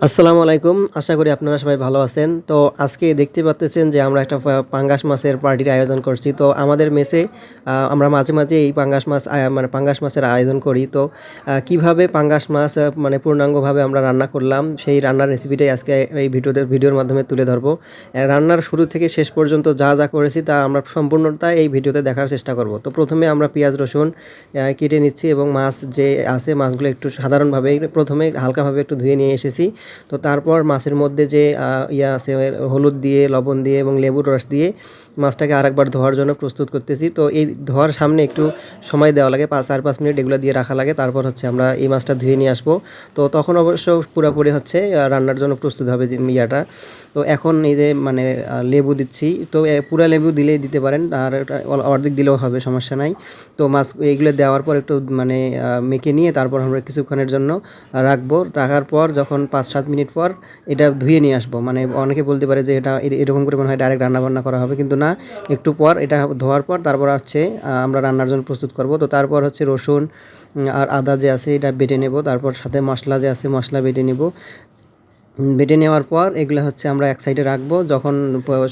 আসসালামু আলাইকুম। আশা করি আপনারা সবাই ভালো আছেন। তো আজকে দেখতে পাচ্তেছেন যে আমরা একটা পাঙ্গাস মাছের পার্টির আয়োজন করছি। তো আমাদের মেসে আমরা মাঝে মাঝে এই পাঙ্গাস মাছ মানে পাঙ্গাস মাছের আয়োজন করি। তো কীভাবে পাঙ্গাস মাছ মানে পূর্ণাঙ্গভাবে আমরা রান্না করলাম, সেই রান্নার রেসিপিটাই আজকে এই ভিডিওতে, ভিডিওর মাধ্যমে তুলে ধরবো। রান্নার শুরু থেকে শেষ পর্যন্ত যা যা করেছি তা আমরা সম্পূর্ণটা এই ভিডিওতে দেখার চেষ্টা করব। তো প্রথমে আমরা পেঁয়াজ, রসুন কেটে নিচ্ছি এবং মাছ যে আছে, মাছগুলো একটু সাধারণভাবে প্রথমে হালকাভাবে একটু ধুয়ে নিয়ে এসেছি। তো তারপর মাছের মধ্যে যে ইয়ে আছে, হলুদ দিয়ে, লবণ দিয়ে এবং লেবুর রস দিয়ে মাছটাকে আরেকবার ধোয়ার জন্য প্রস্তুত করতেছি। তো এই ধোয়ার সামনে একটু সময় দেওয়া লাগে, পাঁচ চার পাঁচ মিনিট এগুলো দিয়ে রাখা লাগে। তারপর হচ্ছে আমরা এই মাছটা ধুয়ে নিয়ে আসব। তো তখন অবশ্য পুরোপুরি হচ্ছে রান্নার জন্য প্রস্তুত হবে ইয়াটা তো এখন এই যে মানে লেবু দিচ্ছি। তো পুরা লেবু দিলেই দিতে পারেন, আর অর্ধেক দিলেও হবে, সমস্যা নাই। তো মাছ এইগুলো দেওয়ার পর একটু মানে মেখে নিয়ে তারপর আমরা কিছুক্ষণের জন্য রাখব। রাখার পর যখন পাঁচ সাত মিনিট পর এটা ধুয়ে নিয়ে আসব। মানে অনেকে বলতে পারে যে এটা এরকম করে মনে হয় ডাইরেক্ট রান্না বান্না করা হবে, কিন্তু না, একটু পর এটা ধোয়ার পর তারপর হচ্ছে আমরা রান্নার জন্য প্রস্তুত করব। তো তারপর হচ্ছে রসুন আর আদা যে আছে এটা বেটে নেব, তারপর সাথে মশলা যে আছে মশলা বেটে নেব। বেটে নেওয়ার পর এগুলো হচ্ছে আমরা এক সাইডে রাখব, যখন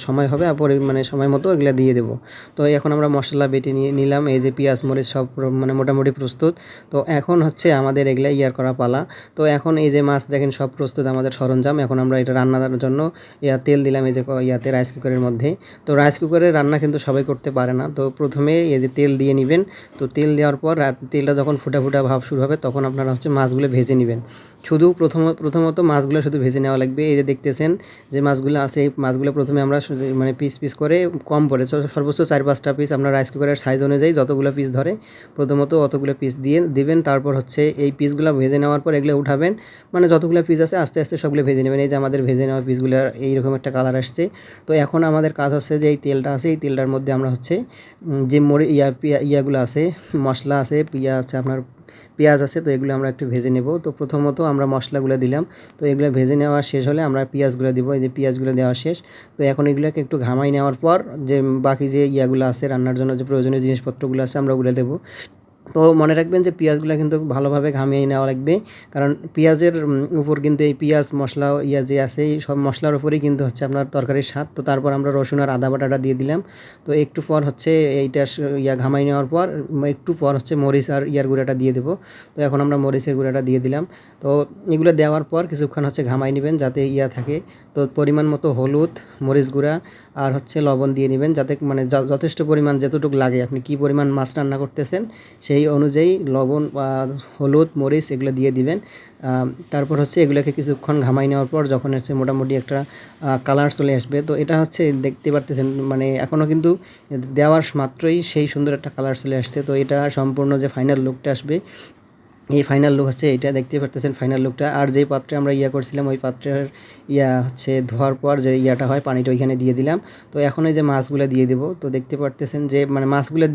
সময় হবে পরে মানে সময় মতো এগুলো দিয়ে দেবো। তো এখন আমরা মশলা বেটে নিয়ে নিলাম, এই যে পেঁয়াজ, মরিচ সব মানে মোটামুটি প্রস্তুত। তো এখন হচ্ছে আমাদের এগুলো ইয়ার করা পালা। তো এখন এই যে মাছ দেখেন সব প্রস্তুত, আমাদের সরঞ্জাম। এখন আমরা এটা রান্নার জন্য ইয়া তেল দিলাম, এই যে ইয়াতে রাইস কুকারের মধ্যে। তো রাইস কুকারে রান্না কিন্তু সবাই করতে পারে না। তো প্রথমে এই যে তেল দিয়ে নেবেন। তো তেল দেওয়ার পর তেলটা যখন ফুটা ফুটা ভাব শুরু হবে, তখন আপনারা হচ্ছে মাছগুলো ভেজে নেবেন। শুধু প্রথম, প্রথমত মাছগুলো শুধু ভেজে নেওয়া লাগবে। এই যে দেখতেছেন যে মাছগুলো আছে, এই মাছগুলো প্রথমে আমরা মানে পিস পিস করে কম পড়ে সর্বোচ্চ চার পাঁচটা পিস আপনার রাইস কুকারের সাইজ অনুযায়ী যতগুলো পিস ধরে, প্রথমত অতগুলো পিস দিয়ে দিবেন। তারপর হচ্ছে এই পিসগুলো ভেজে নেওয়ার পর এগুলো উঠাবেন। মানে যতগুলো পিস আছে, আস্তে আস্তে সবগুলো ভেজে নেবেন। এই যে আমাদের ভেজে নেওয়া পিসগুলো এইরকম একটা কালার আসছে। তো এখন আমাদের কাজ হচ্ছে যে এই তেলটা আছে, এই তেলটার মধ্যে আমরা হচ্ছে যে মরি, ইয়া ইয়াগুলো আছে, মশলা আছে পিয়া আছে, আপনার পেঁয়াজ আছে, তো এগুলো আমরা একটু ভেজে নেব। তো প্রথমত আমরা মশলাগুলো দিলাম। তো এগুলো ভেজে নেওয়া শেষ হলে আমরা পেঁয়াজগুলো দিব, এই যে পেঁয়াজগুলো দেওয়া শেষ। তো এখন এগুলোকে একটু ঘামাই নেওয়ার পর যে বাকি যে ইয়াগুলো আছে, রান্নার জন্য যে প্রয়োজনীয় জিনিসপত্রগুলো আছে, আমরা ওগুলো দেবো। তো মনে রাখবেন যে পেঁয়াজগুলো কিন্তু ভালোভাবে ঘামিয়ে নেওয়া লাগবে। কারণ পেঁয়াজের উপর কিন্তু এই পেঁয়াজ, মশলা, ইয়া যে আছে, এই সব মশলার উপরেই কিন্তু হচ্ছে আপনার তরকারির স্বাদ। তো তারপর আমরা রসুন আর আদা বাটাটা দিয়ে দিলাম। তো একটু পর হচ্ছে এইটা ইয়া ঘামাই নেওয়ার পর একটু পর হচ্ছে মরিচ আর ইয়ার গুঁড়াটা দিয়ে দেবো। তো এখন আমরা মরিচের গুঁড়াটা দিয়ে দিলাম। তো এগুলো দেওয়ার পর কিছুক্ষণ হচ্ছে ঘামাই নেবেন যাতে ইয়া থাকে। তো পরিমাণ মতো হলুদ, মরিচ গুঁড়া আর হচ্ছে লবণ দিয়ে নেবেন যাতে মানে যথেষ্ট পরিমাণ যতটুকু লাগে। আপনি কি পরিমাণ মাছ রান্না করতেছেন সেই অনুযায়ী লবণ বা হলুদ, মরিচ এগুলো দিয়ে দিবেন। তারপর হচ্ছে এগুলোকে কিছুক্ষণ ঘামাই নেওয়ার পর যখন হচ্ছে মোটামুটি একটা কালার চলে আসবে, তো এটা হচ্ছে দেখতে পারতেছেন মানে এখনও কিন্তু দেওয়ার মাত্রই সেই সুন্দর একটা কালার চলে আসছে। তো এটা সম্পূর্ণ যে ফাইনাল লুকটা আসবে এই ফাইনাল লুক হচ্ছে, এটা দেখতে পারতেছেন ফাইনাল লুকটা আর যেই পাত্রে আমরা ইয়া করছিলাম, ওই পাত্রের ইয়া হচ্ছে ধোয়ার পর যে ইয়াটা হয়, পানিটা ওইখানে দিয়ে দিলাম। তো এখন এই যে মাছগুলো দিয়ে দেবো, তো দেখতে পারতেছেন যে মানে মাছগুলো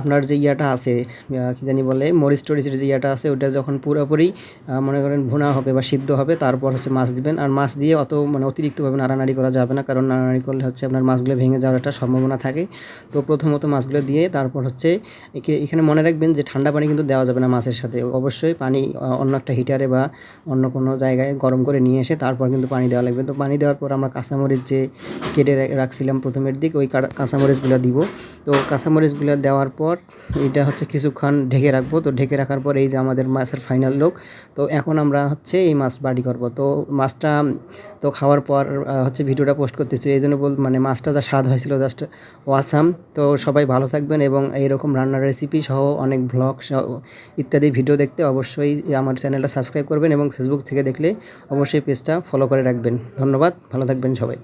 আপনার যে ইয়াটা আছে কি জানি বলে, মরিচ টরিচের যে ইয়াটা আছে, ওটা যখন পুরোপুরি মনে করেন ভুনা হবে বা সিদ্ধ হবে, তারপর হচ্ছে মাছ দিবেন। আর মাছ দিয়ে অত মানে অতিরিক্তভাবে নাড়ানাড়ি করা যাবে না, কারণ নাড়ানাড়ি করলে হচ্ছে আপনার মাছগুলো ভেঙে যাওয়ার একটা সম্ভাবনা থাকে। তো প্রথমত মাছগুলো দিয়ে, তারপর হচ্ছে এখানে মনে রাখবেন যে ঠান্ডা পানি কিন্তু দেওয়া যাবে না মাছের সাথে। অবশ্যই পানি অন্য একটা হিটারে বা অন্য কোনো জায়গায় গরম করে নিয়ে এসে তারপর কিন্তু পানি দেওয়া লাগবে। তো পানি দেওয়ার পর আমরা কাঁচামরিচ যে কেটে রাখছিলাম প্রথমের দিক, ওই কাঁচামরিচগুলো দিব। তো কাঁচামরিচগুলো দেওয়ার পর এটা হচ্ছে কিছুক্ষণ ঢেকে রাখব। তো ঢেকে রাখার পর এই যে আমাদের মাছের ফাইনাল লোক তো এখন আমরা হচ্ছে এই মাছ বাড়ি করব। তো মাছটা, তো খাওয়ার পর হচ্ছে ভিডিওটা পোস্ট করতেছি। এই জন্য বল মানে মাছটা যা স্বাদ হয়েছিল জাস্ট ওয়াসাম তো সবাই ভালো থাকবেন এবং এইরকম রান্নার রেসিপি সহ অনেক সহ ইত্যাদি ভিডিও দেখতে অবশ্যই আমার চ্যানেলটা সাবস্ক্রাইব করবেন এবং ফেসবুক থেকে দেখলে অবশ্যই পেজটা ফলো করে রাখবেন। ধন্যবাদ, ভালো থাকবেন সবাই।